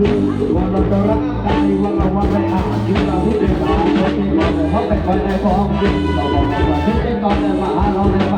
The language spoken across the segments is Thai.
คือวันเราจะรักกันวันเราวันได้อาจชีพเราที่เดินทางเราที่เราเขาเป็นคนในกองที่เราบอกว่าที่เป็นตอนในมหาเราในมหา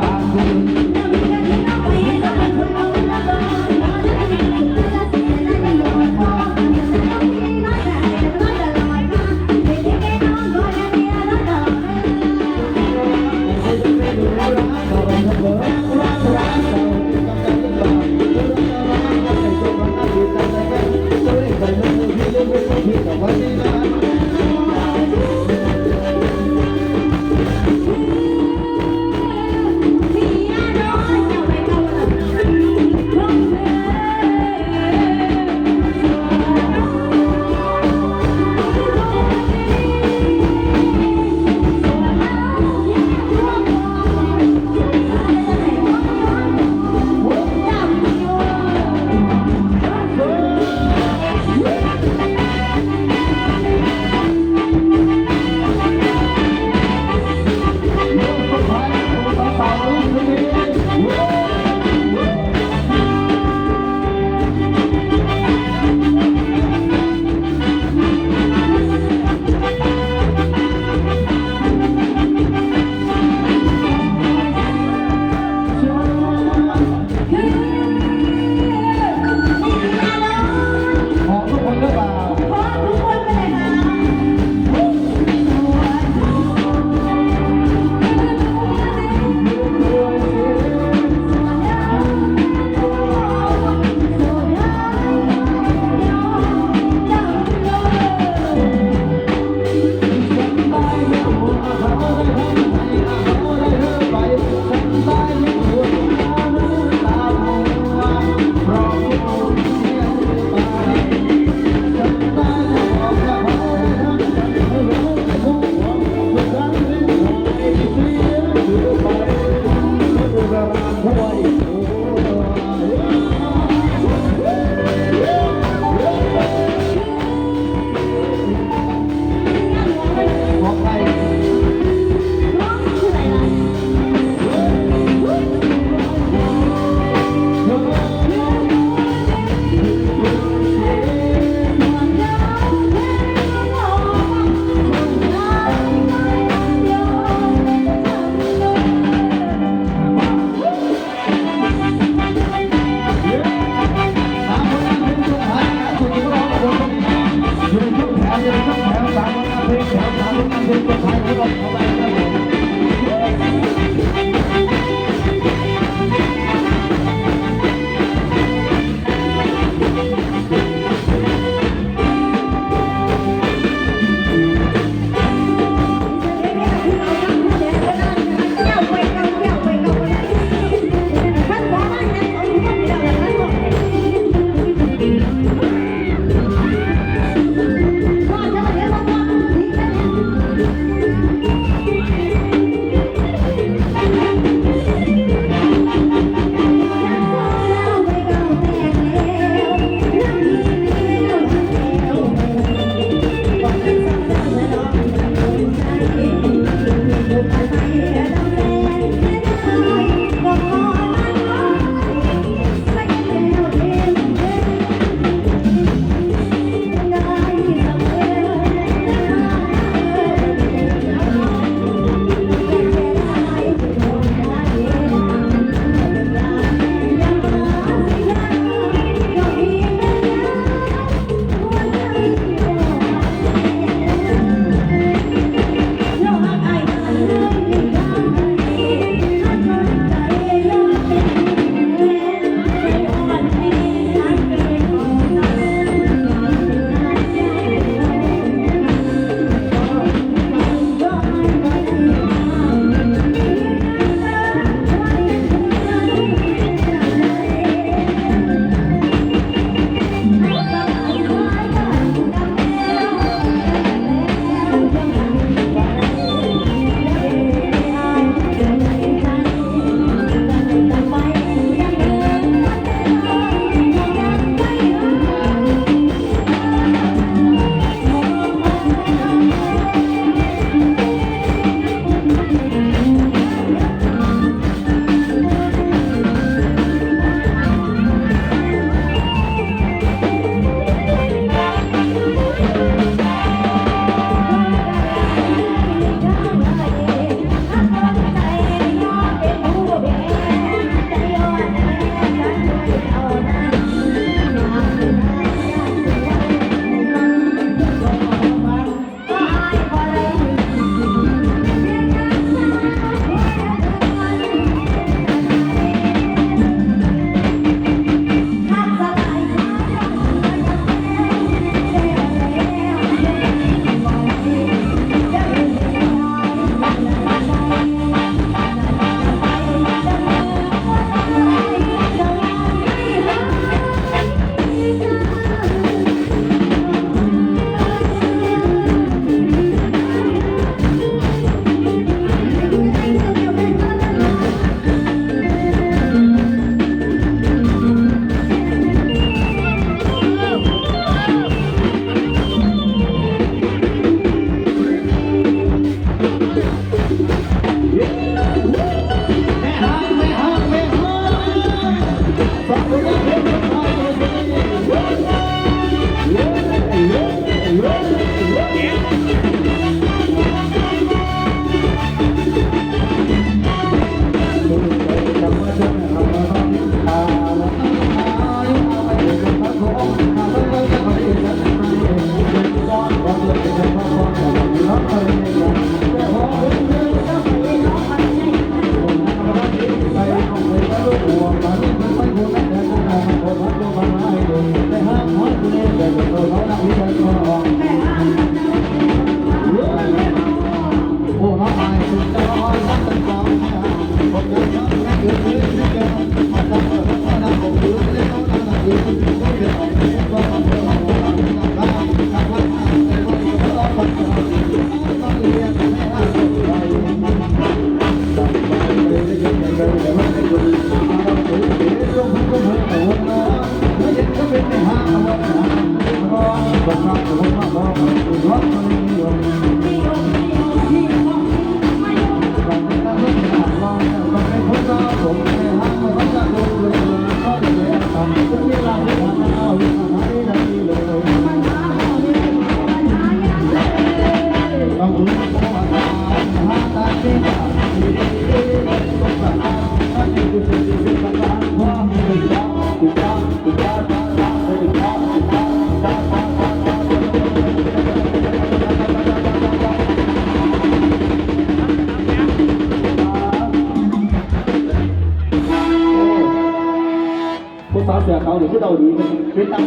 ต้องการเป็นตัวแทนของเรา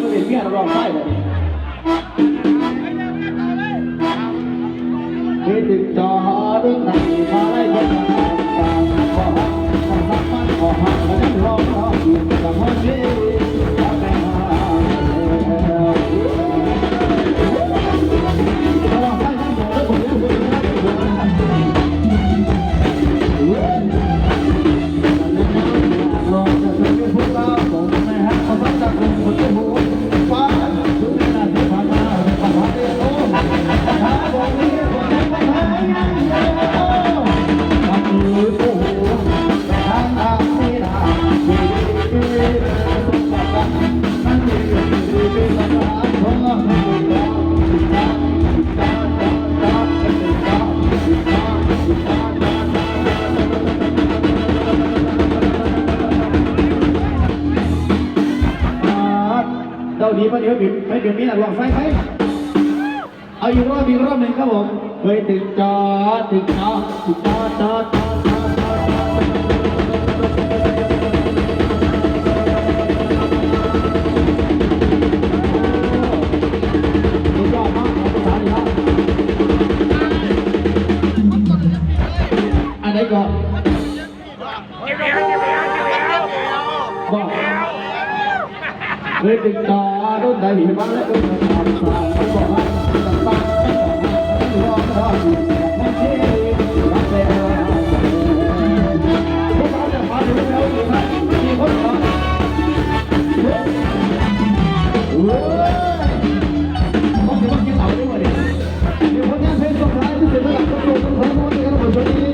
ก็เด็นเมียร้องไห้แบบนี้ที่ติดอดึงหนังมาไล่คนต่างต่างก็หักหักมันก็หักแล้วก็ร้องร้องอยู่กับพ่อเชื่อ นี้เพราะเดี๋ยวบิดไปเดี๋ยวนี้หลังหลอกไฟไปเอาอีกรอบอีกรอบหนึ่งครับผมเฮ้ยถึงจอถึงจอถึงจอจอจอจอจออันไหนก่อนบอกเฮ้ยถึงจอ ดุนใดมาและดุนใดมามบอกว่าตั้ตั้งรอรอไม่เชื่อรักแต่พวกเราจะมาดูแล้วดีไหมดีคนเหรอโอ้ยมองดูมองกินเหล้าด้วยดิเดี๋ยวคนงานเพลงสุดท้ายที่เสร็จแล้วต้อต้องต้องต้องต้องต้อง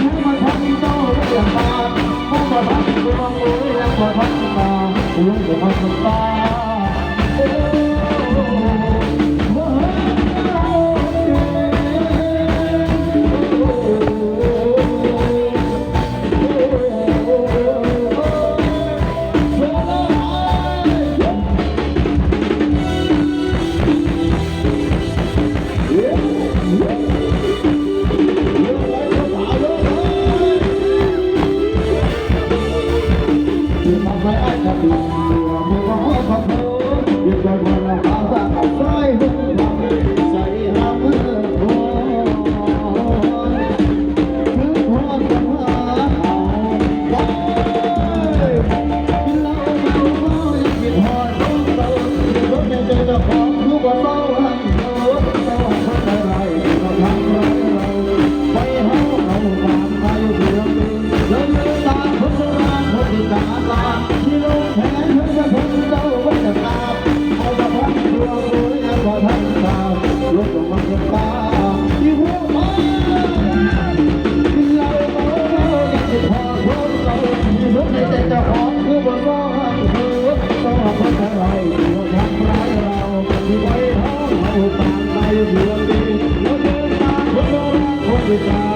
Thank you.